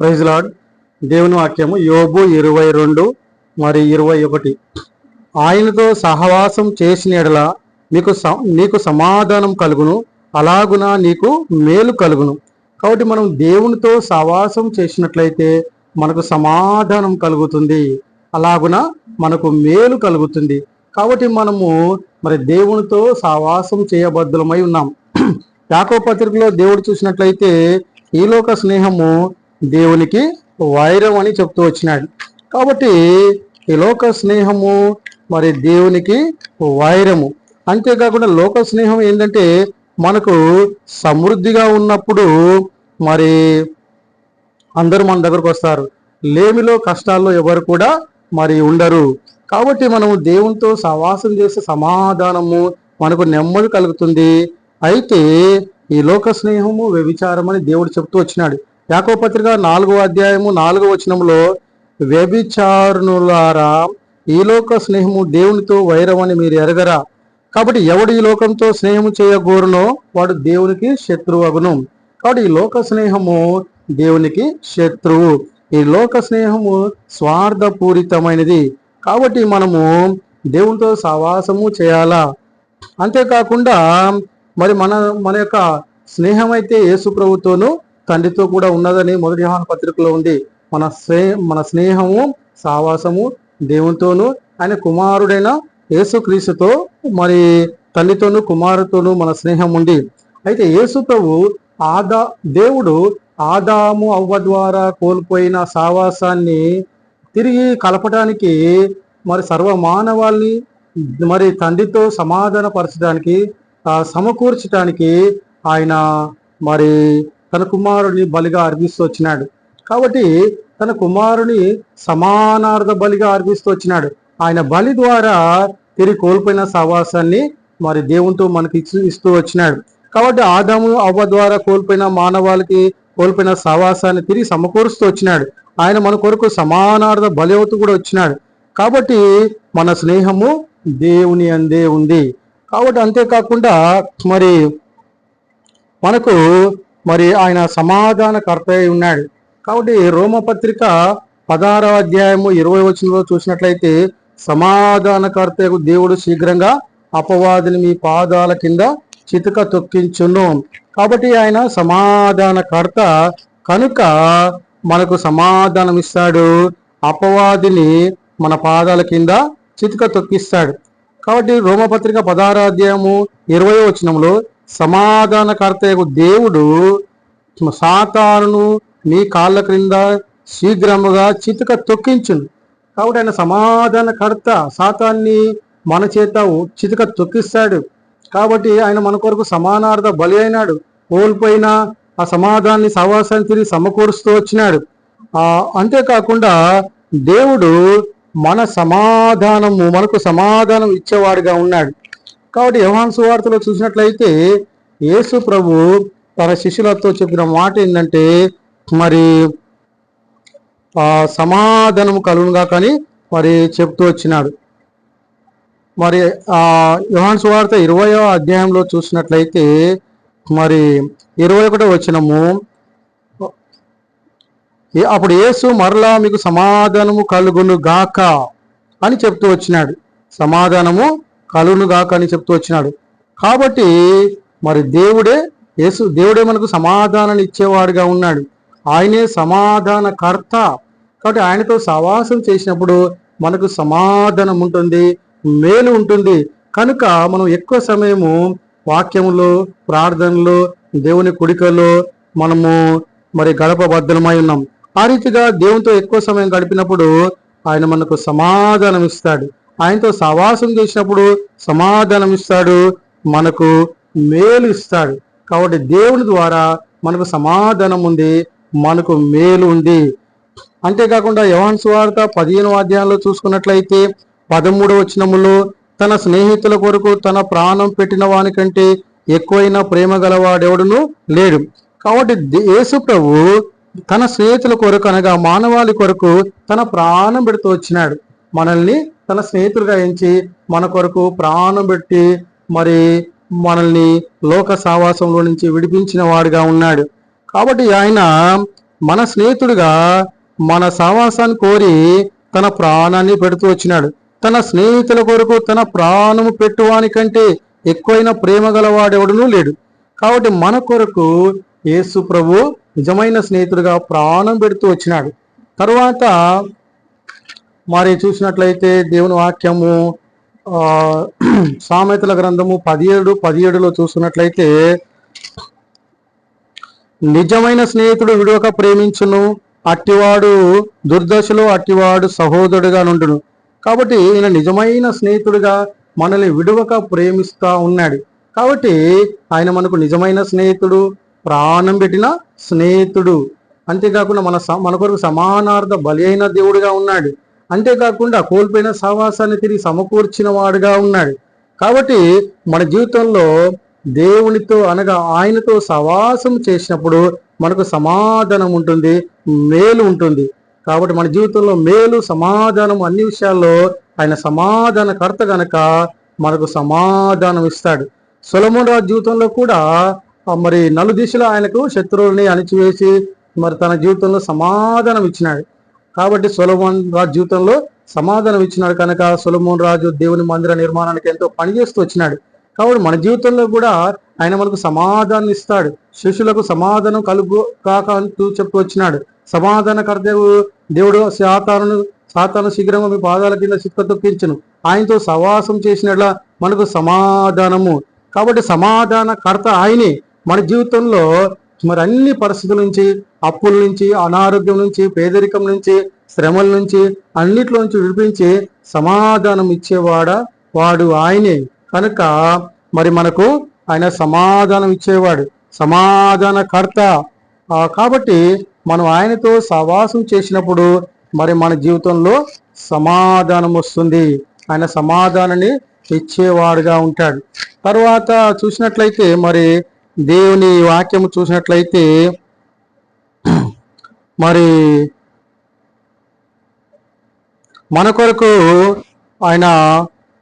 Praise lord. దేవుని వాక్యము యోబు ఇరవై రెండు మరి ఇరవై ఒకటి. ఆయనతో సహవాసం చేసిన ఎడల నీకు స- నీకు సమాధానం కలుగును అలాగున నీకు మేలు కలుగును. కాబట్టి మనం దేవునితో సహవాసం చేసినట్లయితే మనకు సమాధానం కలుగుతుంది అలాగున మనకు మేలు కలుగుతుంది. కాబట్టి మనము మరి దేవునితో సహవాసం చేయబద్ధులమై ఉన్నాం. యాకో పత్రికలో దేవుడు చూసినట్లయితే ఈలోక స్నేహము దేవునికి వైరం అని చెప్తూ వచ్చినాడు. కాబట్టి ఈ లోక స్నేహము మరి దేవునికి వైరము. అంతేకాకుండా లోక స్నేహం ఏంటంటే మనకు సమృద్ధిగా ఉన్నప్పుడు మరి అందరూ మన దగ్గరకు వస్తారు. లేమిలో కష్టాల్లో ఎవరు కూడా మరి ఉండరు. కాబట్టి మనము దేవునితో సవాసం చేసే సమాధానము మనకు నెమ్మది కలుగుతుంది. అయితే ఈ లోక స్నేహము వ్యభిచారం అని దేవుడు చెప్తూ వచ్చినాడు. యాకో పత్రిక నాలుగో అధ్యాయము నాలుగో వచనంలో వ్యభిచారునులారా ఈ లోక స్నేహము దేవునితో వైరమని మీరు ఎరగరా. కాబట్టి ఎవడు ఈ లోకంతో స్నేహము చేయగోరునో వాడు దేవునికి శత్రువు అగును కాబట్టి ఈ లోక స్నేహము దేవునికి శత్రువు. ఈ లోక స్నేహము స్వార్థపూరితమైనది. కాబట్టి మనము దేవునితో సవాసము చేయాలా? అంతేకాకుండా మరి మన మన యొక్క స్నేహం అయితే యేసు ప్రభుతోనూ తండ్రితో కూడా ఉన్నదని మొదటి యోహాను పత్రికలో ఉంది. మన స్నే మన స్నేహము సావాసము దేవునితోనూ ఆయన కుమారుడైన యేసుక్రీస్తుతో మరి తల్లితోనూ కుమారుతోనూ మన స్నేహం ఉంది. అయితే యేసు ప్రభు ఆదా దేవుడు ఆదాము అవ్వ ద్వారా కోల్పోయిన సావాసాన్ని తిరిగి కలపడానికి మరి సర్వ మానవాల్ని మరి తండ్రితో సమాధానపరచడానికి సమకూర్చడానికి ఆయన మరి తన కుమారుని బలిగా అర్పిస్తూ వచ్చినాడు. కాబట్టి తన కుమారుని సమానార్థ బలిగా అర్పిస్తూ వచ్చినాడు. ఆయన బలి ద్వారా తిరిగి కోల్పోయిన సవాసాన్ని మరి దేవునితో మనకి ఇస్తూ వచ్చినాడు. కాబట్టి ఆదాము అవ్వ ద్వారా కోల్పోయిన మానవాళికి కోల్పోయిన సవాసాన్ని తిరిగి సమకూరుస్తూ వచ్చినాడు. ఆయన మన కొరకు సమానార్థ బలి అవుతూ కూడా వచ్చినాడు. కాబట్టి మన స్నేహము దేవుని అందే ఉంది. కాబట్టి అంతేకాకుండా మరి మనకు మరి ఆయన సమాధానకర్త అయి ఉన్నాడు. కాబట్టి రోమపత్రిక పదహారవ అధ్యాయము ఇరవై వచనంలో చూసినట్లయితే సమాధానకర్తకు దేవుడు శీఘ్రంగా అపవాదిని మీ పాదాల కింద చితక తొక్కించును. కాబట్టి ఆయన సమాధానకర్త కనుక మనకు సమాధానం ఇస్తాడు. అపవాదిని మన పాదాల కింద చితక తొక్కిస్తాడు. కాబట్టి రోమపత్రిక పదహారాధ్యాయము ఇరవై వచనంలో సమాధానకర్తయకు దేవుడు సాతాను నీ కాళ్ళ క్రింద శీఘ్రముగా చితుక తొక్కించును. కాబట్టి ఆయన సమాధానకర్త సాతాన్ని మన చేత చితుక తొక్కిస్తాడు. కాబట్టి ఆయన మన కొరకు సమానార్థ బలి అయినాడు. కోల్పోయిన ఆ సమాధాన్ని సవాసాన్ని తిరిగి సమకూరుస్తూ వచ్చినాడు. ఆ అంతేకాకుండా దేవుడు మన సమాధానము మనకు సమాధానం ఇచ్చేవాడుగా ఉన్నాడు. కాబట్టి యోహాన్ సువార్తలో చూసినట్లయితే యేసు ప్రభు తన శిష్యులతో చెప్పిన మాట ఏంటంటే మరి సమాధానం సమాధానము కలుగునుగా కానీ మరి చెప్తూ వచ్చినాడు. మరి ఆ యోహాన్ సువార్త ఇరవయో అధ్యాయంలో చూసినట్లయితే మరి ఇరవై ఒకటో వచ్చినము అప్పుడు యేసు మరలా మీకు సమాధానము కలుగును గాక అని చెప్తూ వచ్చినాడు. సమాధానము కలుగునుగాక అని చెప్తూ వచ్చినాడు. కాబట్టి మరి దేవుడే యేసు దేవుడే మనకు సమాధానాన్ని ఇచ్చేవాడుగా ఉన్నాడు. ఆయనే సమాధానకర్త. కాబట్టి ఆయనతో సవాసం చేసినప్పుడు మనకు సమాధానం ఉంటుంది మేలు ఉంటుంది. కనుక మనం ఎక్కువ సమయము వాక్యంలో ప్రార్థనలో దేవుని కుడికలో మనము మరి గడపబద్ధమై ఉన్నాం. ఆ రీతిగా దేవునితో ఎక్కువ సమయం గడిపినప్పుడు ఆయన మనకు సమాధానం ఇస్తాడు ఆయనతో సవాసం చేసినప్పుడు సమాధానం ఇస్తాడు మనకు మేలు ఇస్తాడు. కాబట్టి దేవుని ద్వారా మనకు సమాధానం ఉంది మనకు మేలు ఉంది. అంతేకాకుండా యవన్ సువార్త పదిహేను అధ్యాయంలో చూసుకున్నట్లయితే పదమూడవ వచనములో తన స్నేహితుల కొరకు తన ప్రాణం పెట్టిన వానికంటే ఎక్కువైన ప్రేమ గలవాడెవడును లేడు. కాబట్టి యేసు ప్రభు తన స్నేహితుల కొరకు అనగా మానవాళి కొరకు తన ప్రాణం పెడుతూ వచ్చినాడు. మనల్ని తన స్నేహితులుగా ఎంచి మన కొరకు ప్రాణం పెట్టి మరి మనల్ని లోక సావాసంలో నుంచి విడిపించిన వాడుగా ఉన్నాడు. కాబట్టి ఆయన మన స్నేహితుడిగా మన సావాసాన్ని కోరి తన ప్రాణాన్ని పెడుతూ వచ్చినాడు. తన స్నేహితుల కొరకు తన ప్రాణము పెట్టువాని కంటే ఎక్కువైన ప్రేమ గలవాడెవడునూ లేడు. కాబట్టి మన కొరకు యేసు ప్రభు నిజమైన స్నేహితుడిగా ప్రాణం పెడుతూ వచ్చినాడు. తర్వాత మరి చూసినట్లయితే దేవుని వాక్యము సామెతల గ్రంథము పదిహేడు పదిహేడులో చూసినట్లయితే నిజమైన స్నేహితుడు విడువక ప్రేమించును అట్టివాడు దుర్దశలో అట్టివాడు సహోదరుడుగా నుండును. కాబట్టి ఈయన నిజమైన స్నేహితుడిగా మనల్ని విడువక ప్రేమిస్తా ఉన్నాడు. కాబట్టి ఆయన మనకు నిజమైన స్నేహితుడు ప్రాణం పెట్టిన స్నేహితుడు. అంతేకాకుండా మన స- మన కొరకు సమానార్థ బలి అయిన దేవుడిగా ఉన్నాడు. అంతేకాకుండా కోల్పోయిన సహవాసాన్ని తిరిగి సమకూర్చిన వాడుగా ఉన్నాడు. కాబట్టి మన జీవితంలో దేవునితో అనగా ఆయనతో సవాసం చేసినప్పుడు మనకు సమాధానం ఉంటుంది మేలు ఉంటుంది. కాబట్టి మన జీవితంలో మేలు సమాధానం అన్ని విషయాల్లో ఆయన సమాధానకర్త గనక మనకు సమాధానం ఇస్తాడు. సొలమోన్ రాజు జీవితంలో కూడా మరి నలు దిశలో ఆయనకు శత్రువుల్ని అణిచివేసి మరి తన జీవితంలో సమాధానం ఇచ్చినాడు. కాబట్టి సొలమోన్ రాజు జీవితంలో సమాధానం ఇచ్చినాడు కనుక సొలమోన్ రాజు దేవుని మందిర నిర్మాణానికి ఎంతో పనిచేస్తూ వచ్చినాడు. కాబట్టి మన జీవితంలో కూడా ఆయన మనకు సమాధానం ఇస్తాడు. శిష్యులకు సమాధానం కలుగు కాక అంటూ చెప్తూ వచ్చినాడు. సమాధానకర్త దేవుడు శాతాను సాతాను శీఘ్రంగా మీ పాదాల కింద చిక్క తొక్కించను ఆయనతో సవాసం చేసినట్ల మనకు సమాధానము. కాబట్టి సమాధానకర్త ఆయనే. మన జీవితంలో మరి అన్ని పరిస్థితుల నుంచి అప్పుల నుంచి అనారోగ్యం నుంచి పేదరికం నుంచి శ్రమల నుంచి అన్నిట్లో నుంచి విడిపించి సమాధానం ఇచ్చేవాడ వాడు ఆయనే. కనుక మరి మనకు ఆయన సమాధానం ఇచ్చేవాడు సమాధానకర్త. కాబట్టి మనం ఆయనతో సవాసం చేసినప్పుడు మరి మన జీవితంలో సమాధానం వస్తుంది. ఆయన సమాధానాన్ని ఇచ్చేవాడుగా ఉంటాడు. తర్వాత చూసినట్లయితే మరి దేవుని వాక్యము చూసినట్లయితే మరి మన కొరకు ఆయన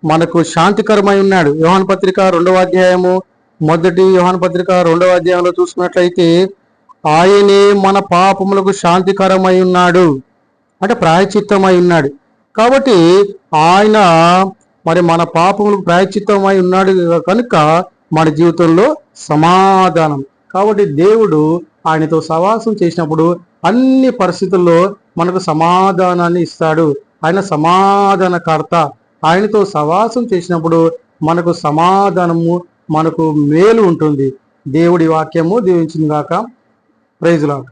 మనకు శాంతికరమై ఉన్నాడు. యోహాన్ పత్రిక రెండవ అధ్యాయము మొదటి యోహాన్ పత్రిక రెండవ అధ్యాయంలో చూసుకున్నట్లయితే ఆయనే మన పాపములకు శాంతికరమై ఉన్నాడు. అంటే ప్రాయచిత్తమై ఉన్నాడు. కాబట్టి ఆయన మరి మన పాపములకు ప్రాయచిత్తమై ఉన్నాడు కనుక మన జీవితంలో సమాధానం. కాబట్టి దేవుడు ఆయనతో సవాసం చేసినప్పుడు అన్ని పరిస్థితుల్లో మనకు సమాధానాన్ని ఇస్తాడు. ఆయన సమాధానకర్త. ఆయనతో సవాసం చేసినప్పుడు మనకు సమాధానము మనకు మేలు ఉంటుంది. దేవుడి వాక్యము దీవించింది గాక ప్రైజ్ లాట్